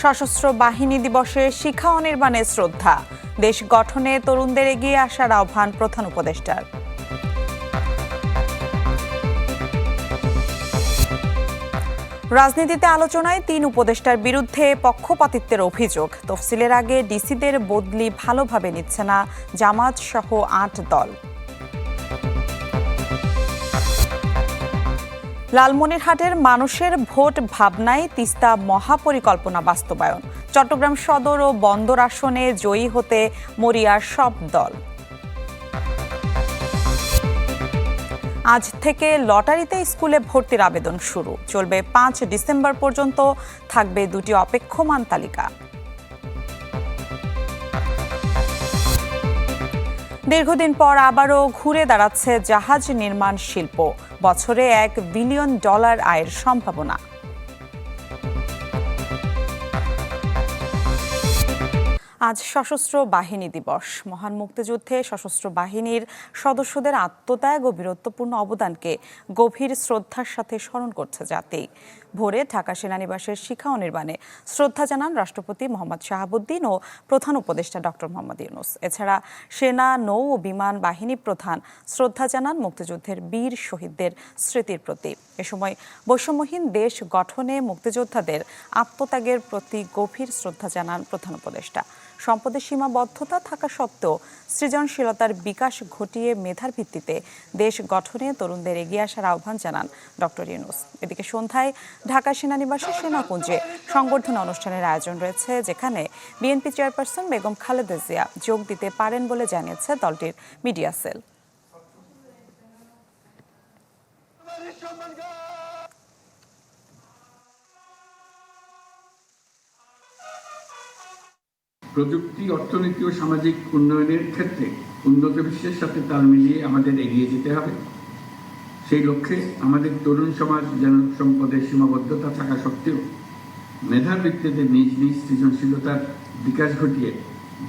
সশস্ত্র বাহিনী দিবসে শিক্ষা অনির্বাণে শ্রদ্ধা। দেশ গঠনে তরুণদের এগিয়ে আসার আহ্বান প্রধান উপদেষ্টার। রাজনীতিতে আলোচনায় তিন উপদেষ্টার বিরুদ্ধে পক্ষপাতিত্বের অভিযোগ। তফসিলের আগে ডিসিদের বদলি ভালোভাবে নিচ্ছে না জামাত সহ আট দল। লালমনিরহাটের মানুষের ভোট ভাবনায় তিস্তা মহাপরিকল্পনা বাস্তবায়ন। চট্টগ্রাম সদর ও বন্দর আসনে জয়ী হতে মরিয়ার সব দল। আজ থেকে লটারিতে স্কুলে ভর্তির আবেদন শুরু। চলবে পাঁচ ডিসেম্বর পর্যন্ত থাকবে দুটি অপেক্ষমান তালিকা। দীর্ঘদিন পর আবারও ঘুরে দাঁড়াচ্ছে জাহাজ নির্মাণ শিল্প। বছরে এক বিলিয়ন ডলার আয়ের সম্ভাবনা। আজ সশস্ত্র বাহিনী দিবস। মহান মুক্তিযুদ্ধে সশস্ত্র বাহিনীর সদস্যদের আত্মত্যাগ ও বীরত্বপূর্ণ অবদানকে গভীর শ্রদ্ধার সাথে স্মরণ করছে জাতি। ভোরে ঢাকা সেনানিবাসের শিক্ষা অনির্বাণে শ্রদ্ধা জানান রাষ্ট্রপতি মোহাম্মদ শাহাবুদ্দিন ও প্রধান উপদেষ্টা ডক্টর মোহাম্মদ ইউনুস। এছাড়া সেনা, নৌ ও বিমান বাহিনী প্রধান শ্রদ্ধা জানান মুক্তিযুদ্ধের বীর শহীদদের স্মৃতির প্রতি এ সময় বৈষম্যহীন দেশ গঠনে মুক্তিযোদ্ধাদের আত্মত্যাগের প্রতি গভীর শ্রদ্ধা জানান প্রধান উপদেষ্টা। সম্পদের সীমাবদ্ধতা থাকা সত্ত্বেও সৃজনশীলতার বিকাশ ঘটিয়ে মেধার ভিত্তিতে দেশ গঠনে তরুণদের এগিয়ে আসার আহ্বান জানান ডক্টর ইউনুস। এদিকে সন্ধ্যায় ঢাকা সেনানিবাসে সেনাকুঞ্জে সংবর্ধনা অনুষ্ঠানের আয়োজন রয়েছে, যেখানে বিএনপি চেয়ারপারসন বেগম খালেদা জিয়া যোগ দিতে পারেন বলে জানিয়েছে দলটির মিডিয়া সেল। প্রযুক্তি, অর্থনীতি ও সামাজিক উন্নয়নের ক্ষেত্রে উন্নত বিশ্বের সাথে তাল মিলিয়ে আমাদের এগিয়ে যেতে হবে। সেই লক্ষ্যে আমাদের তরুণ সমাজ যেন সম্পদের সীমাবদ্ধতা থাকা সত্ত্বেও মেধার ভিত্তিতে নিজ নিজ সৃজনশীলতার বিকাশ ঘটিয়ে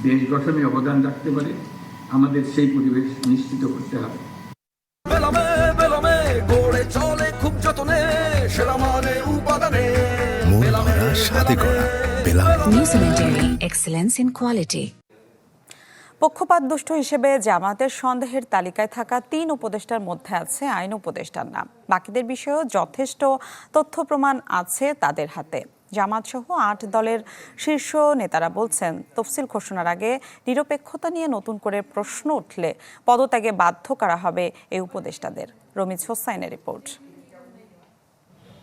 দেশ গঠনে অবদান রাখতে পারে আমাদের সেই পরিবেশ নিশ্চিত করতে হবে। বেলামে বেলামে গড়ে চলে খুব যতনে সেরা উপাদানে। ভরা স্বাদে গড়া বেলা New Zealand Dairy, excellence in quality. পক্ষপাত দুষ্ট হিসেবে জামাতের সন্দেহের তালিকায় থাকা তিন উপদেষ্টার মধ্যে আছে আইন উপদেষ্টার নাম। বাকিদের বিষয়েও যথেষ্ট তথ্য প্রমাণ আছে তাদের হাতে। জামাত সহ আট দলের শীর্ষ নেতারা বলছেন, তফসিল ঘোষণার আগে নিরপেক্ষতা নিয়ে নতুন করে প্রশ্ন উঠলে পদত্যাগে বাধ্য করা হবে এই উপদেষ্টাদের। রমিজ হোসাইনের রিপোর্ট।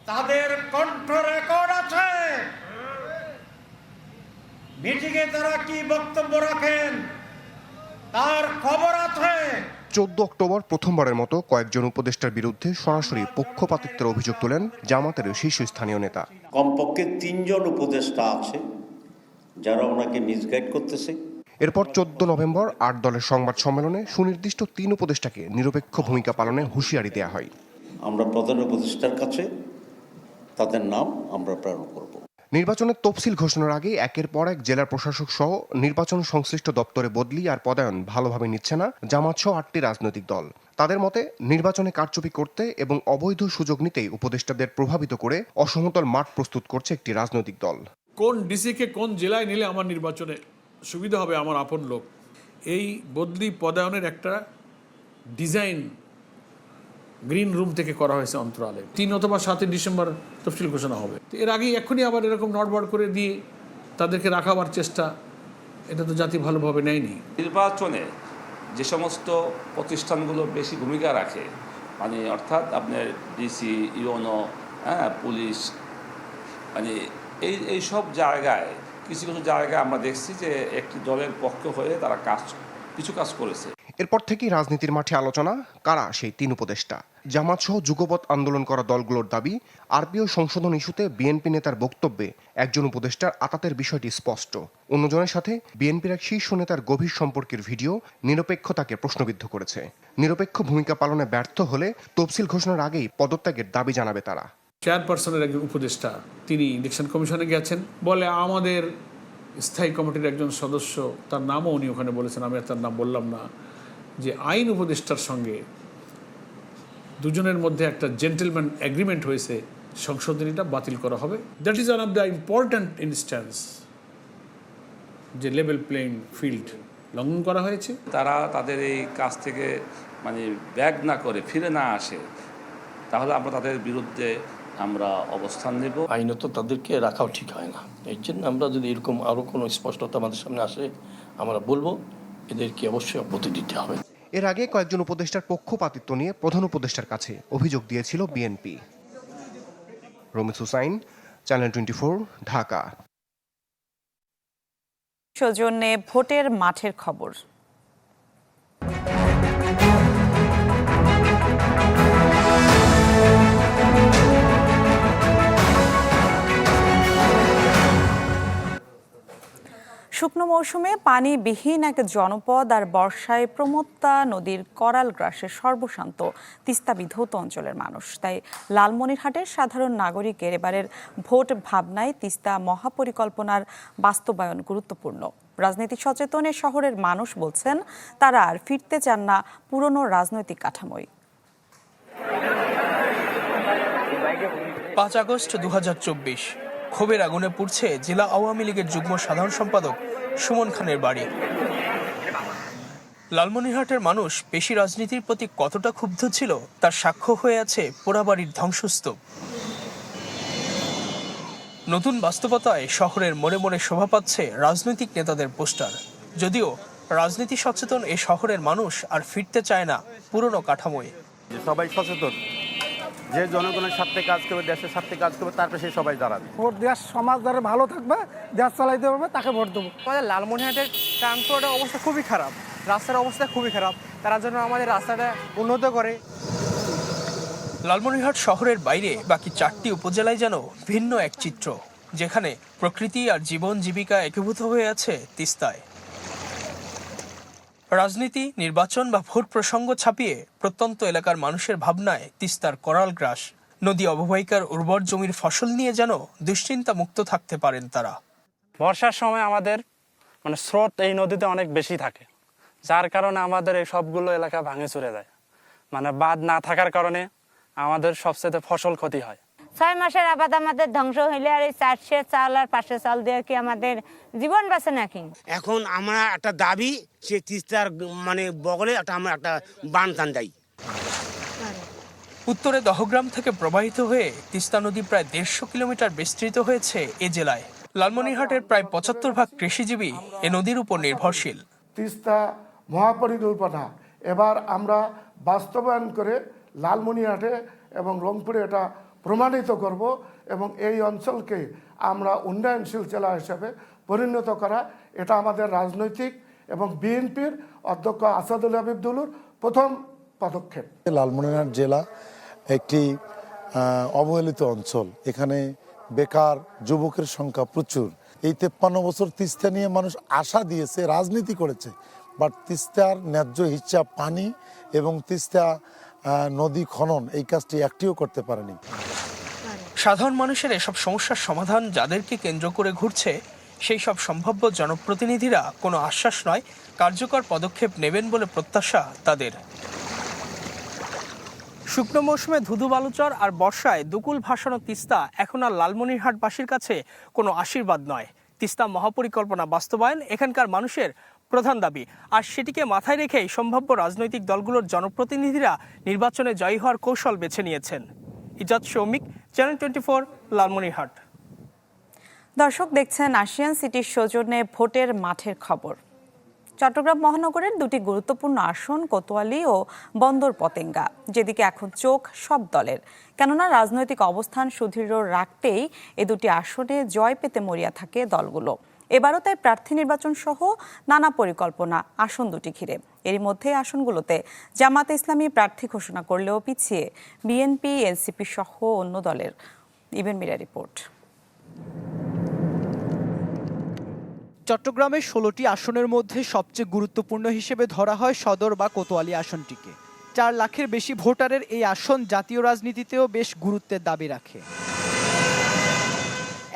তাদের কণ্ঠ রেকর্ড আছে। মিটিংয়ে তারা কি বক্তব্য রাখেন? তার খবর আছে। চোদ্দ অক্টোবর প্রথমবারের মতো কয়েকজন উপদেষ্টার বিরুদ্ধে সরাসরি পক্ষপাতিত্বের অভিযোগ তোলেন জামাতের শীর্ষস্থানীয় নেতা। কমপক্ষে তিনজন উপদেষ্টা আছে যারা ওনাকে মিসগাইড করতেছে। এরপর চোদ্দ নভেম্বর আট দলের সংবাদ সম্মেলনে সুনির্দিষ্ট তিন উপদেষ্টাকে নিরপেক্ষ ভূমিকা পালনে হুঁশিয়ারি দেওয়া হয়। আমরা প্রধান উপদেষ্টার কাছে তাদের নাম আমরা প্রেরণ করব। নির্বাচনের তফসিল ঘোষণার আগে একের পর এক জেলার প্রশাসক সহ নির্বাচন সংশ্লিষ্ট দপ্তরে বদলি আর পদায়ন ভালোভাবে নিচ্ছে না জামাত সহ আটটি রাজনৈতিক দল। তাদের মতে, নির্বাচনে কারচুপি করতে এবং অবৈধ সুযোগ নিতেই উপদেষ্টাদের প্রভাবিত করে অসমতল মাঠ প্রস্তুত করছে একটি রাজনৈতিক দল। কোন ডিসিকে কোন জেলায় নিলে আমার নির্বাচনে সুবিধা হবে আমার আপন লোক? এই বদলি পদায়নের একটা ডিজাইন গ্রিন রুম থেকে করা হয়েছে অন্তরালে। তিন অথবা সাতই ডিসেম্বর তফসিল ঘোষণা হবে। তো এর আগেই এখনই আবার এরকম নড়বড় করে দিয়ে তাদেরকে রাখাবার চেষ্টা, এটা তো জাতি ভালোভাবে নেয়নি। নির্বাচনে যে সমস্ত প্রতিষ্ঠানগুলো বেশি ভূমিকা রাখে মানে অর্থাৎ আপনার ডিসি ইউনো হ্যাঁ পুলিশ মানে এই এই সব জায়গায়, কিছু কিছু জায়গায় আমরা দেখছি যে একটি দলের পক্ষ হয়ে তারা কাজ, কিছু কাজ করেছে। এরপর থেকেই রাজনীতির মাঠে আলোচনা, কারা সেই তিন উপদেষ্টা? জামাত সহ যুগপৎ আন্দোলন করা দলগুলোর দাবি আরপিও সংশোধন ইস্যুতে বিএনপি নেতার বক্তব্যে একজন উপদেষ্টার আতাতের বিষয়টি স্পষ্ট। অন্যজনের সাথে বিএনপির এক শীর্ষ নেতার গভীর সম্পর্কের ভিডিও নিরপেক্ষতাকে প্রশ্নবিদ্ধ করেছে। নিরপেক্ষ ভূমিকা পালনে ব্যর্থ হলে তফসিল ঘোষণার আগেই পদত্যাগের দাবি জানাবে তারা। চেয়ারপারসনের একজন উপদেষ্টা, তিনি ইলেকশন কমিশনে গেছেন। বলে আমাদের স্থায়ী কমিটির একজন সদস্য, তার নামও উনি ওখানে বলেছেন, আমি তার নাম বললাম না। যে আইন উপদেষ্টার সঙ্গে দুজনের মধ্যে একটা জেন্টেলম্যান অ্যাগ্রিমেন্ট হয়েছে সংশোধনীটা বাতিল করা হবে। That is one of the important instance যে লেভেল প্লেইং ফিল্ড লঙ্ঘন করা হয়েছে। তারা তাদের এই কাজ থেকে মানে ব্যাগ না করে ফিরে না আসে তাহলে আমরা তাদের বিরুদ্ধে আমরা অবস্থান নেব। আইনত তাদেরকে রাখাও ঠিক হয় না। এর জন্য আমরা যদি এরকম আরও কোনো স্পষ্টতা আমাদের সামনে আসে আমরা বলব এদেরকে অবশ্যই অব্যাহতি দিতে হবে। এর আগে কয়েকজন উপদেষ্টার পক্ষপাতিত্ব নিয়ে প্রধান উপদেষ্টার কাছে অভিযোগ দিয়েছিল BNP. Ramis Hussain channel twenty Dhaka. সৌজন্যে ভোটের মাঠের খবর। শুকনো মৌসুমে পানিবিহীন এক জনপদ আর বর্ষায় প্রমত্তা নদীর করাল গ্রাসে সর্বশান্ত, তিস্তা বিধৌত অঞ্চলের মানুষ। তাই লালমনিরহাটের সাধারণ নাগরিকের এবারের ভোট ভাবনায় তিস্তা মহাপরিকল্পনার বাস্তবায়ন গুরুত্বপূর্ণ। রাজনীতি সচেতনে শহরের মানুষ বলছেন, তারা আর ফিরতে চান না পুরনো রাজনৈতিক কাঠামোয়। পাঁচ আগস্ট দু ক্ষোভের আগুনে পুড়ছে জেলা আওয়ামী লীগের যুগ্ম সাধারণ সম্পাদক সুমন খানের বাড়ি। লালমনিরহাটের মানুষ পেশি রাজনীতির প্রতি কতটা ক্ষুব্ধ ছিল, তার সাক্ষ্য হয়ে আছে পোড়াবাড়ির ধ্বংসস্তূপ। নতুন বাস্তবতায় শহরের মনে মনে শোভা পাচ্ছে রাজনৈতিক নেতাদের পোস্টার। যদিও রাজনীতি সচেতন এ শহরের মানুষ আর ফিরতে চায় না পুরনো কাঠামোয়। সবাই সচেতন। যে জনগণের স্বার্থে কাজ করবে দেশের স্বার্থে কাজ করবে তার পাশে সবাই দাঁড়াবে। ভোট দেশ সমাজ দ্বারা ভালো থাকবে দেশ চালাইতে পারবে তাকে ভোট দেবো। আমাদের লালমনিরহাটের ট্রান্সপোর্টের অবস্থা খুবই খারাপ। রাস্তার অবস্থা খুবই খারাপ। তারা যেন আমাদের রাস্তাটা উন্নত করে। লালমনিরহাট শহরের বাইরে বাকি চারটি উপজেলায় যেন ভিন্ন এক চিত্র যেখানে প্রকৃতি আর জীবন জীবিকা একীভূত হয়ে আছে তিস্তায়। রাজনীতি, নির্বাচন বা ভোট প্রসঙ্গ ছাপিয়ে প্রত্যন্ত এলাকার মানুষের ভাবনায় তিস্তার করাল গ্রাস। নদী অববাহিকার উর্বর জমির ফসল নিয়ে যেন দুশ্চিন্তা মুক্ত থাকতে পারেন তারা। বর্ষার সময় আমাদের মানে স্রোত এই নদীতে অনেক বেশি থাকে, যার কারণে আমাদের এই সবগুলো এলাকা ভাঙে চলে যায়। মানে বাঁধ না থাকার কারণে আমাদের সবচেয়ে ফসল ক্ষতি হয়। ছয় মাসের আবাদ আমাদের ধ্বংস হইলে আর এই চারশে চাল আর পাঁচশো চাল দিয়ে কি আমাদের জীবন বাঁচে নাকি? এখন আমরা একটা দাবি সে তিস্তার মানে বগলে একটা আমরা একটা বান টান দেয় উত্তরে দহগ্রাম থেকে প্রবাহিত হয়ে তিস্তা নদী প্রায় দেড়শো কিলোমিটার বিস্তৃত হয়েছে এ জেলায়। লালমনিরহাটের প্রায় পঁচাত্তর ভাগ কৃষিজীবী এ নদীর উপর নির্ভরশীল। তিস্তা মহাপরিকল্পনা। এবার আমরা বাস্তবায়ন করে লালমনিরহাটে এবং রংপুরে এটা প্রমাণিত করব এবং এই অঞ্চলকে আমরা উন্নয়নশীল জেলা হিসেবে পরিণত করা, এটা আমাদের রাজনৈতিক এবং বিএনপির অধ্যক্ষ আসাদুল হাবিবদুলুর প্রথম পদক্ষেপ। লালমনিরহাট জেলা একটি অবহেলিত অঞ্চল। এখানে বেকার যুবকের সংখ্যা প্রচুর। এই তেপ্পান্ন বছর তিস্তা নিয়ে মানুষ আশা দিয়েছে, রাজনীতি করেছে, বাট তিস্তার ন্যায্য হিচ্ছা পানি এবং তিস্তা নদী খনন এই কাজটি একটিও করতে পারেনি। সাধারণ মানুষের এসব সমস্যার সমাধান যাদেরকে কেন্দ্র করে ঘুরছে, সেই সব সম্ভাব্য জনপ্রতিনিধিরা কোনো আশ্বাস নয়, কার্যকর পদক্ষেপ নেবেন বলে প্রত্যাশা তাদের। শুকনো মৌসুমে ধুধু বালুচর আর বর্ষায় দুকুল ভাসানো তিস্তা এখন আর লালমনিরহাটবাসীর কাছে কোনো আশীর্বাদ নয়। তিস্তা মহাপরিকল্পনা বাস্তবায়ন এখানকার মানুষের প্রধান দাবি। আর সেটিকে মাথায় রেখেই সম্ভাব্য রাজনৈতিক দলগুলোর জনপ্রতিনিধিরা নির্বাচনে জয়ী হওয়ার কৌশল বেছে নিয়েছেন। Ijad Soumik channel twenty four Lalmonirhat দর্শক দেখছেন আশিয়ান সিটির সৌজন্যে ভোটের মাঠের খবর। চট্টগ্রাম মহানগরের দুটি গুরুত্বপূর্ণ আসন, কোতোয়ালি ও বন্দর পতেঙ্গা যেদিকে এখন চোখ সব দলের। কেননা রাজনৈতিক অবস্থান সুদৃঢ় রাখতেই এ দুটি আসনে জয় পেতে মরিয়া থাকে দলগুলো। এবারও তাই প্রার্থী নির্বাচন সহ নানা পরিকল্পনা, আসন দুটি ঘিরে। এরই মধ্যে আসনগুলোতে জামাতে ইসলামী প্রার্থী ঘোষণা করলেও পিছিয়ে বিএনপি, এনসিপি সহ অন্য দলের। ইভেন মিরা রিপোর্ট। চট্টগ্রামের ষোলোটি আসনের মধ্যে সবচেয়ে গুরুত্বপূর্ণ হিসেবে ধরা হয় সদর বা কোতোয়ালি আসনটিকে। চার লাখের বেশি ভোটারের এই আসন জাতীয় রাজনীতিতেও বেশ গুরুত্বের দাবি রাখে।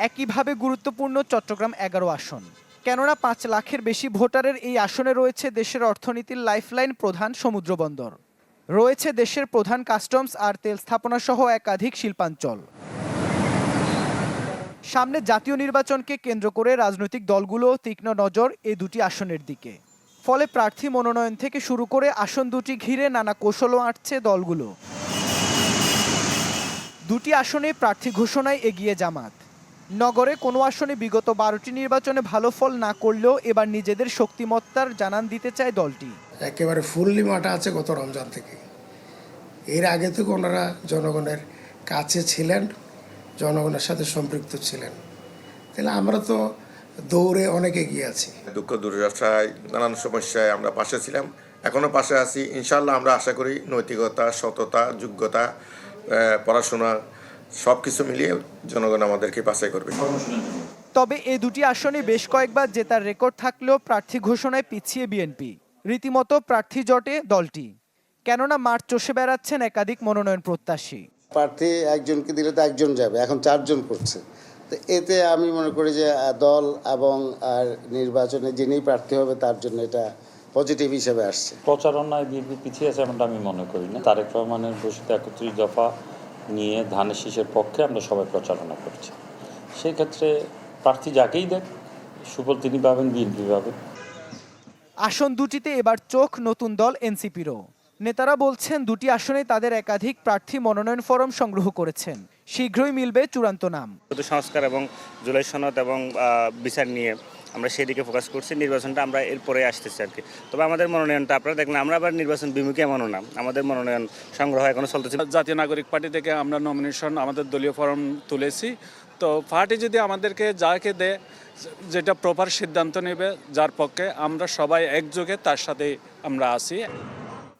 একইভাবে গুরুত্বপূর্ণ চট্টগ্রাম এগারো আসন। কেননা পাঁচ লাখের বেশি ভোটারের এই আসনে রয়েছে দেশের অর্থনীতির লাইফলাইন প্রধান সমুদ্র বন্দর। রয়েছে দেশের প্রধান কাস্টমস আর তেল স্থাপনা সহ একাধিক শিল্পাঞ্চল। সামনে জাতীয় নির্বাচনকে কেন্দ্র করে রাজনৈতিক দলগুলো তীক্ষ্ণ নজর এই দুটি আসনের দিকে। ফলে প্রার্থী মনোনয়ন থেকে শুরু করে আসন দুটি ঘিরে নানা কৌশলও আঁটছে দলগুলো। দুটি আসনে প্রার্থী ঘোষণায় এগিয়ে জামাত। নগরে কোনো আসনে বিগত বারোটি নির্বাচনে ভালো ফল না করলেও এবার নিজেদের শক্তিমত্তার জানান দিতে চায় দলটি। একেবারে ফুললি মাঠা আছে গত রমজান থেকে। এর আগে থেকে ওনারা জনগণের কাছে ছিলেন জনগণের সাথে সম্পৃক্ত ছিলেন। তাহলে আমরা তো দৌড়ে অনেকে এগিয়ে আছি। দুঃখ দুর্দশায় নানান সমস্যায় আমরা পাশে ছিলাম এখনও পাশে আছি। ইনশাল্লাহ আমরা আশা করি নৈতিকতা সততা যোগ্যতা পড়াশোনা সব কিছু মিলিয়ে জনগণ আমাদেরকে বাছাই করবে। তবে এ দুটি আসনে বেশ কয়েকবার জেতার রেকর্ড থাকলেও প্রার্থী ঘোষণায় পিছিয়ে বিএনপি। রীতিমতো প্রার্থী জটে দলটি। কেননা মাঠ চষে বেড়াচ্ছেন একাধিক মনোনয়ন প্রত্যাশী। প্রার্থী একজনকে দিলে তো একজন যাবে এখন চারজন করছে। তো এতে আমি মনে করি যে দল এবং আর নির্বাচনে যিনি প্রার্থী হবে তার জন্য এটা পজিটিভ হিসেবে আসছে। প্রচারণায় বিএনপি পিছিয়ে আছে এমনটা আমি মনে করি না। তারেক রহমানের ঘোষিত একত্রিশ দফা নিয়ে ধানের শীষের পক্ষে আমরা সবাই প্রচারণা করছি। সেক্ষেত্রে প্রার্থী যাকেই দেখ সুফল তিনি পাবেন বিএনপি পাবেন আসন দুটিতে এবার চোখ নতুন দল এনসিপিরও। নেতারা বলছেন দুটি আসনে তাদের একাধিক প্রার্থী মনোনয়ন ফরম সংগ্রহ করেছেন। শীঘ্রই মিলবে চূড়ান্ত নাম। শুধু সংস্কার এবং জুলাই সনদ এবং বিচার নিয়ে আমরা সেদিকে ফোকাস করছি নির্বাচনটা আমরা এরপরে আসতেছি আর কি। তবে আমাদের মনোনয়নটা আপনারা দেখলেন আমরা আবার নির্বাচন বিমুখী এমনও না। আমাদের মনোনয়ন সংগ্রহ এখনও চলতেছে। জাতীয় নাগরিক পার্টি থেকে আমরা নমিনেশন আমাদের দলীয় ফর্ম তুলেছি। তো পার্টি যদি আমাদেরকে যাকে দেয় যেটা প্রপার সিদ্ধান্ত নেবে যার পক্ষে আমরা সবাই একযোগে তার সাথে আমরা আছি।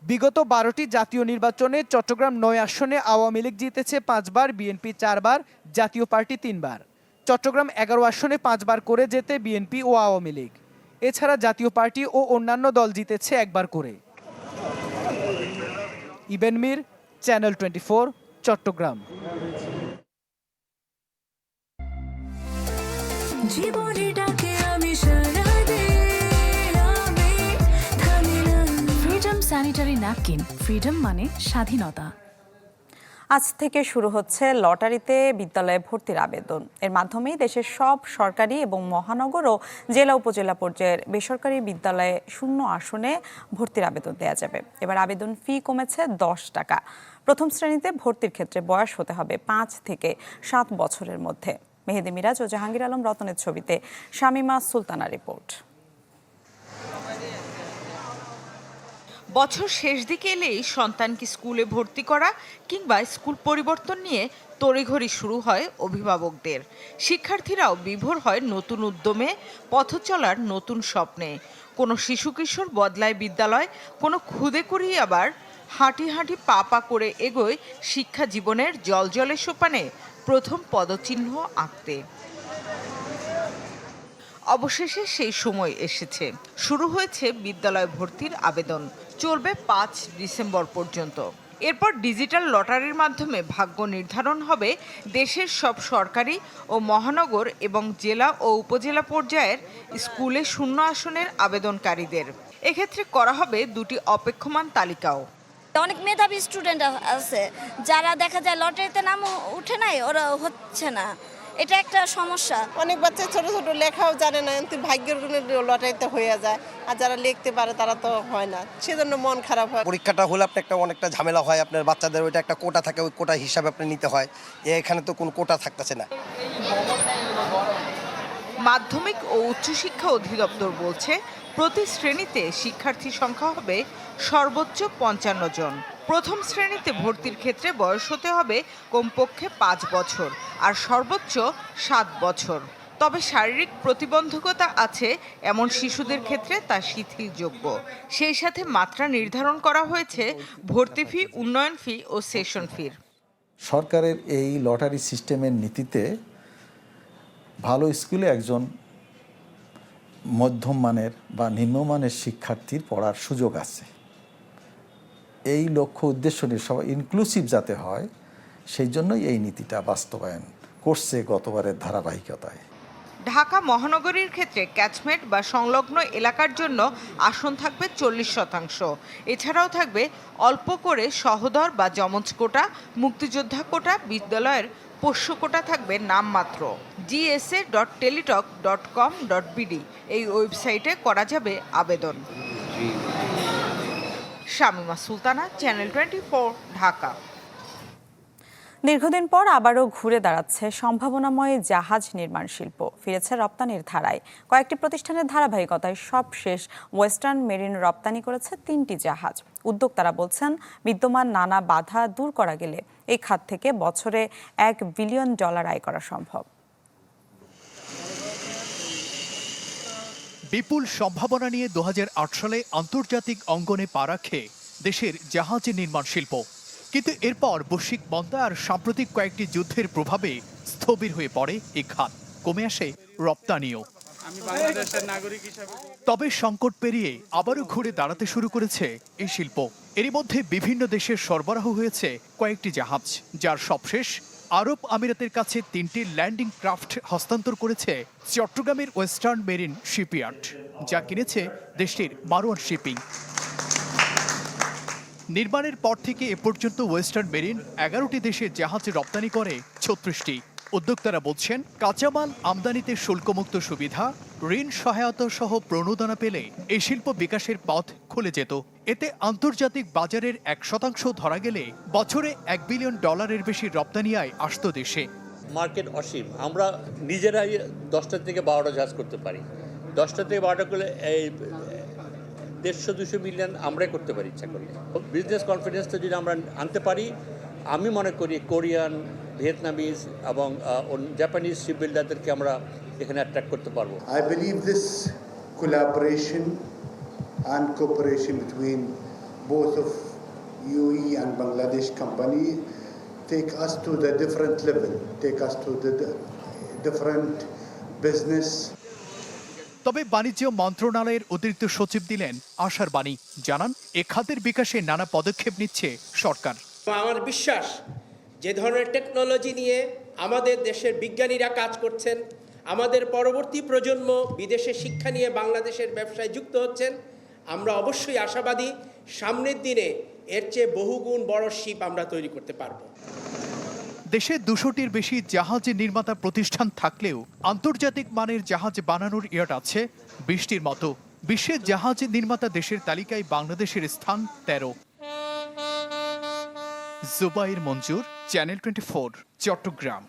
বিগত বারোটি জাতীয় নির্বাচনে চট্টগ্রাম নয় আসনে আওয়ামী লীগ জিতেছে পাঁচবার বিএনপি চারবার জাতীয় পার্টি তিনবার। চট্টগ্রাম এগারো আসনে পাঁচবার করে যেতে বিএনপি ও আওয়ামী লীগ। এছাড়া জাতীয় পার্টি ও অন্যান্য দল জিতেছে একবার করে। Iben Mir channel twenty four Chittagong. Freedom sanitary napkin freedom মানে স্বাধীনতা। আজ থেকে শুরু হচ্ছে লটারিতে বিদ্যালয়ে ভর্তির আবেদন। এর মাধ্যমেই দেশের সব সরকারি এবং মহানগর ও জেলা উপজেলা পর্যায়ের বেসরকারি বিদ্যালয়ে শূন্য আসনে ভর্তির আবেদন দেওয়া যাবে। এবার আবেদন ফি কমেছে দশ টাকা। প্রথম শ্রেণীতে ভর্তির ক্ষেত্রে বয়স হতে হবে পাঁচ থেকে সাত বছরের মধ্যে। মেহেদি মিরাজ ও জাহাঙ্গীর আলম রতনের ছবিতে শামিমা সুলতানা রিপোর্ট। বছর শেষ দিকে এলেই সন্তানকে স্কুলে ভর্তি করা কিংবা স্কুল পরিবর্তন নিয়ে তড়িঘড়ি শুরু হয় অভিভাবকদের। শিক্ষার্থীরাও বিভোর হয় নতুন উদ্যমে, পথ চলার নতুন স্বপ্নে। কোনো শিশু কিশোর বদলায় বিদ্যালয়, কোনো খুদে করেই আবার হাঁটি হাঁটি পা পা করে এগোয় শিক্ষা জীবনের জলজলে সোপানে প্রথম পদচিহ্ন আঁকতে। অবশেষে সেই সময় এসেছে। শুরু হয়েছে বিদ্যালয় ভর্তির আবেদন। চলবে পাঁচ ডিসেম্বর পর্যন্ত। এরপর ডিজিটাল লটারির মাধ্যমে ভাগ্য নির্ধারণ হবে দেশের সব সরকারি ও মহানগর এবং জেলা ও উপজেলা পর্যায়ের স্কুলে শূন্য আসনের আবেদনকারীদের। এক্ষেত্রে করা হবে দুটি অপেক্ষমান তালিকাও। অনেক মেধাবী স্টুডেন্ট আছে। যারা দেখা যায় লটারিতে নাম উঠে নাই, ওরা হচ্ছে না। এটা একটা সমস্যা। অনেক বাচ্চা ছোট ছোট লেখাও জানে না কিন্তু ভাগ্যের গুণে লটারিতে হয়ে যায়। আর যারা লিখতে পারে তারা তো হয় না। সেজন্য মন খারাপ হয়। পরীক্ষাটা হলে আপনার একটা অনেকটা ঝামেলা হয় আপনার বাচ্চাদের ওইটা একটা কোটা থাকে ওই কোটা হিসাবে আপনি নিতে হয়। এখানে তো কোনো কোটা থাকতেছে না। মাধ্যমিক ও উচ্চশিক্ষা অধিদপ্তর বলছে প্রতি শ্রেণীতে শিক্ষার্থীর সংখ্যা হবে সর্বোচ্চ পঞ্চান্ন জন। প্রথম শ্রেণীতে ভর্তির ক্ষেত্রে বয়স হতে হবে কমপক্ষে পাঁচ বছর আর সর্বোচ্চ সাত বছর। তবে শারীরিক প্রতিবন্ধকতা আছে এমন শিশুদের ক্ষেত্রে তা শিথিলযোগ্য। সেই সাথে মাত্রা নির্ধারণ করা হয়েছে ভর্তি ফি, উন্নয়ন ফি ও সেশন ফির। সরকারের এই লটারি সিস্টেমের নীতিতে ভালো স্কুলে একজন মধ্যম মানের বা নিম্নমানের শিক্ষার্থীর পড়ার সুযোগ আছে। এই লক্ষ্য উদ্দেশ্য নিয়ে সবাই ইনক্লুসিভ যাতে হয় সেই জন্যই এই নীতিটা বাস্তবায়ন করছে গতবারের ধারাবাহিকতায়। ঢাকা মহানগরীর ক্ষেত্রে ক্যাচমেন্ট বা সংলগ্ন এলাকার জন্য আসন থাকবে চল্লিশ শতাংশ। এছাড়াও থাকবে অল্প করে সহদর বা যমজ কোটা মুক্তিযোদ্ধা কোটা বিদ্যালয়ের পোষ্য কোটা থাকবে নামমাত্র। GSA dot Teletalk dot com dot BD এই ওয়েবসাইটে করা যাবে আবেদন। Shamima Sultana channel twenty Dhaka. দীর্ঘদিন পর আবারও ঘুরে দাঁড়াচ্ছে সম্ভাবনাময় জাহাজ নির্মাণ শিল্প। ফিরেছে রপ্তানির ধারায়। কয়েকটি প্রতিষ্ঠানের ধারাবাহিকতায় সব শেষ। ওয়েস্টার্ন মেরিন রপ্তানি করেছে তিনটি জাহাজ। উদ্যোক্তারা বলছেন, বিদ্যমান নানা বাধা দূর করা গেলে এই খাত থেকে বছরে এক বিলিয়ন ডলার আয় করা সম্ভব। বিপুল সম্ভাবনা নিয়ে দু হাজার আট সালে আন্তর্জাতিক অঙ্গনে পা রাখে দেশের জাহাজ নির্মাণ শিল্প। কিন্তু এরপর বৈশ্বিক মন্দা আর সাম্প্রতিক কয়েকটি যুদ্ধের প্রভাবে স্থবির হয়ে পড়ে এই খাত। কমে আসে রপ্তানিও। তবে সংকট পেরিয়ে আবারও ঘুরে দাঁড়াতে শুরু করেছে এই শিল্প। এরই মধ্যে বিভিন্ন দেশের সরবরাহ হয়েছে কয়েকটি জাহাজ যার সবশেষ আরব আমিরাতের কাছে তিনটি ল্যান্ডিং ক্রাফট হস্তান্তর করেছে চট্টগ্রামের ওয়েস্টার্ন মেরিন শিপইয়ার্ড, যা কিনেছে দেশটির মারোয়ার শিপিং। নির্মাণের পর থেকে এ পর্যন্ত ওয়েস্টার্ন মেরিন এগারোটি দেশে জাহাজ রপ্তানি করে ছত্রিশটি। উদ্যোক্তারা বলছেন, কাঁচামাল আমদানিতে শুল্কমুক্ত সুবিধা ঋণ সহায়তা সহ প্রণোদনা পেলে এই শিল্প বিকাশের পথ খুলে যেত। এতে আন্তর্জাতিক বাজারের এক শতাংশ ধরা গেলে বছরে এক বিলিয়ন ডলারের বেশি রপ্তানি আয় আসত দেশে। মার্কেট অসীম। আমরা নিজেরাই দশটা থেকে বারোটা জাহাজ করতে পারি। দশটা থেকে বারোটা করলে এই দেড়শো, দুশো মিলিয়ন আমরাই করতে পারি ইচ্ছা করলে বিজনেস কনফিডেন্সটা যদি আমরা আনতে পারি, আমি মনে করি কোরিয়ান, ভিয়েতনামিজ এবং জাপানিজ শিপ বিল্ডারদেরকে আমরা এখানে অ্যাট্রাক্ট করতে পারব। I believe this collaboration and cooperation between both of EU and Bangladesh company take us to the different level take us to the different business তবে বাণিজ্য মন্ত্রণালয়ের অতিরিক্ত সচিব দিলেন আশার বাণী জানান এ খাতের বিকাশে নানা পদক্ষেপ নিচ্ছে সরকার। আমার বিশ্বাস যে ধরনের টেকনোলজি নিয়ে আমাদের দেশের বিজ্ঞানীরা কাজ করছেন আমাদের পরবর্তী প্রজন্ম বিদেশে শিক্ষা নিয়ে বাংলাদেশের ব্যবসায় যুক্ত হচ্ছেন, আমরা অবশ্যই আশাবাদী সামনের দিনে এর চেয়ে বহুগুণ বড় শিপ আমরা তৈরি করতে পারব। দেশে দুশোটির বেশি জাহাজ নির্মাতা প্রতিষ্ঠান থাকলেও আন্তর্জাতিক মানের জাহাজ বানানোর ইয়ার্ড আছে বৃষ্টির মতো। বিশ্বের জাহাজ নির্মাতা দেশের তালিকায় বাংলাদেশের স্থান তেরো। Zubair Manzur, channel twenty Chittagong.